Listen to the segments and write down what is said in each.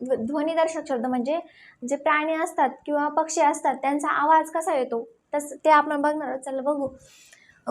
ध्व ध्वनिदर्शक शब्द म्हणजे जे प्राणी असतात किंवा पक्षी असतात त्यांचा आवाज कसा येतो? तस ते आपण बघणार चला बघू.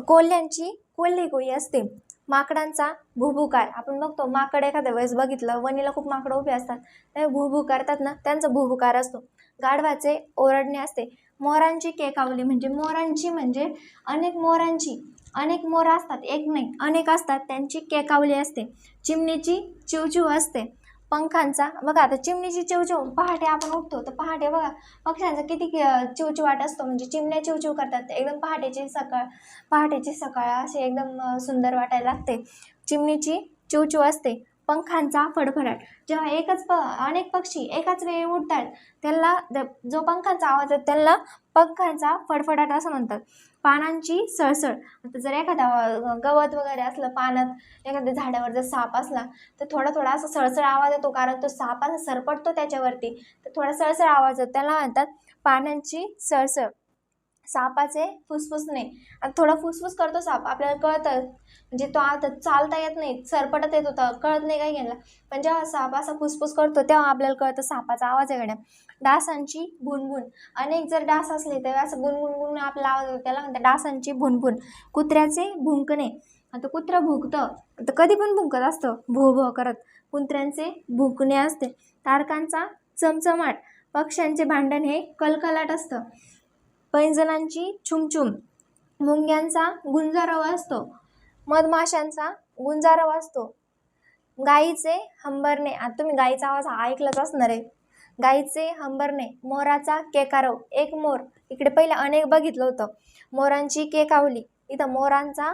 कोल्ह्यांची कोल्हे कोई असते. माकडांचा भुभुकार. आपण बघतो माकड एखाद्या वेळेस बघितलं वणीला खूप माकडं उभे असतात. ते भुभू करतात ना त्यांचा भुभुकार असतो. गाढवाचे ओरडणे असते. मोरांची केकावली म्हणजे मोरांची म्हणजे अनेक मोरांची अनेक मोर असतात एक नाही अनेक असतात त्यांची केकावली असते. चिमणीची चिवचिव असते. पंखांचा. बघा आता चिमणीची चिवचिव पहाटे आपण उठतो तर पहाटे बघा पक्ष्यांचा किती चिवचिवाट असतो. म्हणजे चिमण्या चिवचिव करतात. एकदम पहाटेची सकाळ पहाटेची सकाळ असे एकदम सुंदर वाटायला लागते. चिमणीची चिवचिव असते. पंखांचा फडफडाट. जेव्हा एकच प अनेक पक्षी एकाच वेळी उडतात त्याला द- जो पंखांचा आवाज आहे त्याला पंखांचा फडफडाट असं म्हणतात. पानांची सळसळ. आता जर एखादा गवत वगैरे असलं पानात एखाद्या झाडावर जर साप असला तर थोडा थोडा असा सळसळ आवाज येतो कारण तो साप असा सरपटतो त्याच्यावरती. तर थोडा सळसळ आवाज येतो त्याला म्हणतात पानांची सळसळ. सापाचे फुसफुसणे आता थोडा फुसफुस करतो साप आपल्याला कळतं. म्हणजे तो आता चालता येत नाही सरपटत येत होता कळत नाही काय घ्यायला पण जेव्हा साप असा फुसफुस करतो तेव्हा आपल्याला कळतं सापाचा आवाज आहे. गड्या डासांची भुनभुन. अनेक जर डास असले तर असं गुणगुण आपला आवाज होतो त्याला म्हणतात डासांची भुनभुन. कुत्र्याचे भुंकणे. आता कुत्रं भुंकतं. तर कधी पण भुंकत असतं. भो भो करत. कुत्र्यांचे भुंकणे असते. तारकांचा चमचमाट. पक्ष्यांचे भांडण हे कलकलाट असतं. पैंजणांची छुमछुम. मुंग्यांचा गुंजारव असतो. मधमाशांचा गुंजारव असतो. गाईचे हंबरणे. आता तुम्ही गाईचा आवाज ऐकलाच असणार आहे. गाईचे हंबरणे. मोराचा केकारव. एक मोर. इकडे पहिले अनेक बघितलं होतं. मोरांची केकावली. इथं मोरांचा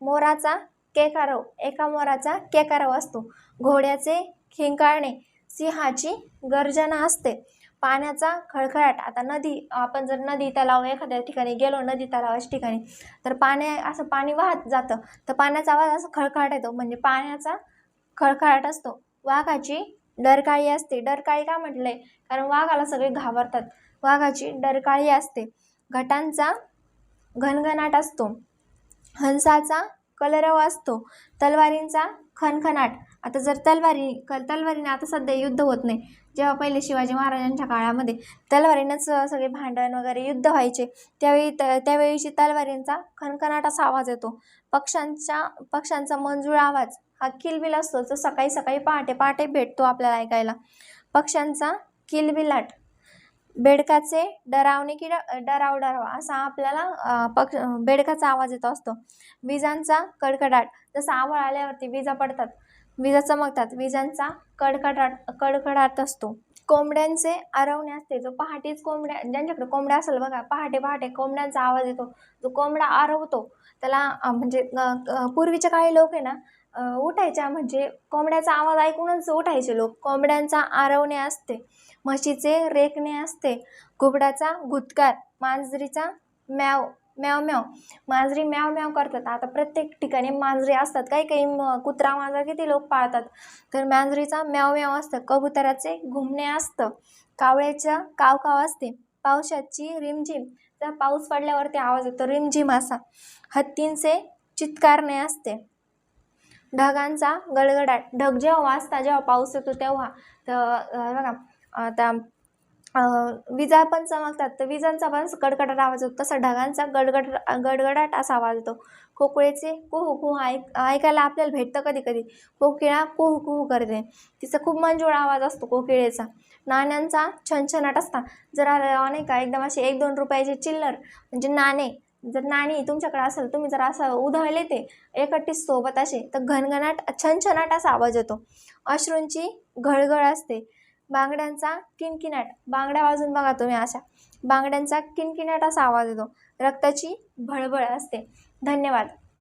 मोराचा केकारव. एका मोराचा केकारव असतो. घोड्याचे खिंकाळणे. सिंहाची गर्जना असते. पाण्याचा खळखळाट. आता नदी आपण जर नदी तलाव एखाद्या ठिकाणी गेलो नदी तलावाच्या ठिकाणी तर पाण्या असं पाणी वाहत जातं. तर पाण्याचा आवाज असं खळखळाट येतो. म्हणजे पाण्याचा खळखळाट असतो. वाघाची डरकाळी असते. डरकाळी का म्हटलंय? कारण वाघाला सगळे घाबरतात. वाघाची डरकाळी असते. घटांचा घनघनाट असतो. हंसाचा कलरव असतो. तलवारींचा खनखनाट. आता जर तलवारी क तलवारीने आता सध्या युद्ध होत नाही. जेव्हा पहिले शिवाजी महाराजांच्या काळामध्ये तलवारीनंच सगळे भांडण वगैरे युद्ध व्हायचे त्यावेळी त त्यावेळीची तलवारींचा खणखणाट असा आवाज येतो. पक्ष्यांच्या पक्ष्यांचा मंजूळ आवाज हा किलबिल असतो जो सकाळी सकाळी पहाटे पहाटे भेटतो आपल्याला ऐकायला. पक्ष्यांचा किलबिलाट बेडकाचे डरावणे की ड- डराव डरावा असा आपल्याला पक्ष बेडकाचा आवाज येतो असतो. विजांचा कडकडाट जसं आवळ आल्यावरती विजा पडतात. विजा चमकतात विजांचा कडकडाट कडकडाट असतो. कोंबड्यांचे आरवणे असते. जो पहाटेच कोंबड्या ज्यांच्याकडे कोंबड्या असेल बघा पहाटे पहाटे कोंबड्यांचा आवाज येतो. जो कोंबडा आरवतो त्याला म्हणजे पूर्वीच्या काळी लोक आहे ना उठायच्या म्हणजे कोंबड्याचा आवाज ऐकूनच उठायचे लोक. कोंबड्यांचा आरवणे असते म्हशीचे रेकणे असते घुबडाचा गुदकार मांजरीचा म्याव म्याव म्याव. मांजरी म्याव म्याव करतात. आता प्रत्येक ठिकाणी मांजरी असतात. काही काही म- कुत्रा मांजर किती लोक पाळतात. तर मांजरीचा म्याव म्याव असतं. कबुतराचे घुमणे असतं. कावळ्याच्या काव काव असते. पावसाची रिमझिम. तर पाऊस पडल्यावरती आवाज येतो. रिमझिम असा. हत्तींचे चित्कारणे असते. ढगांचा गडगडाट. ढग जेव्हा वाजता जेव्हा पाऊस येतो तेव्हा. तर बघा. आता विजा पण चमकतात. तर विजांचा पण कडकडाट आवाज येतो. तसा ढगांचा गडगड गडगडाट असा आवाज येतो. कोकिळेचे कुहू कुहू ऐक ऐकायला आपल्याला भेटतं कधी कधी. कोकिळा कुहू कुहू करते. तिचा खूप मंजूळ आवाज असतो कोकिळेचा नाण्यांचा छनछनाट असता. जर का एकदम असे एक दोन रुपयाचे चिल्लर म्हणजे नाणे जर नाणी तुमच्याकडे असेल तुम्ही जर असं उधळले ते एकटीस सोबत असे तर घनघनाट छनछनाट असा आवाज येतो. अश्रूंची घळघळ असते. बांगड्यांचा किनकिनाट. बांगड्या वाजून बघा तुम्ही अशा. बांगड्यांचा किनकिनाट असा आवाज येतो. रक्ताची भळभळ असते. धन्यवाद.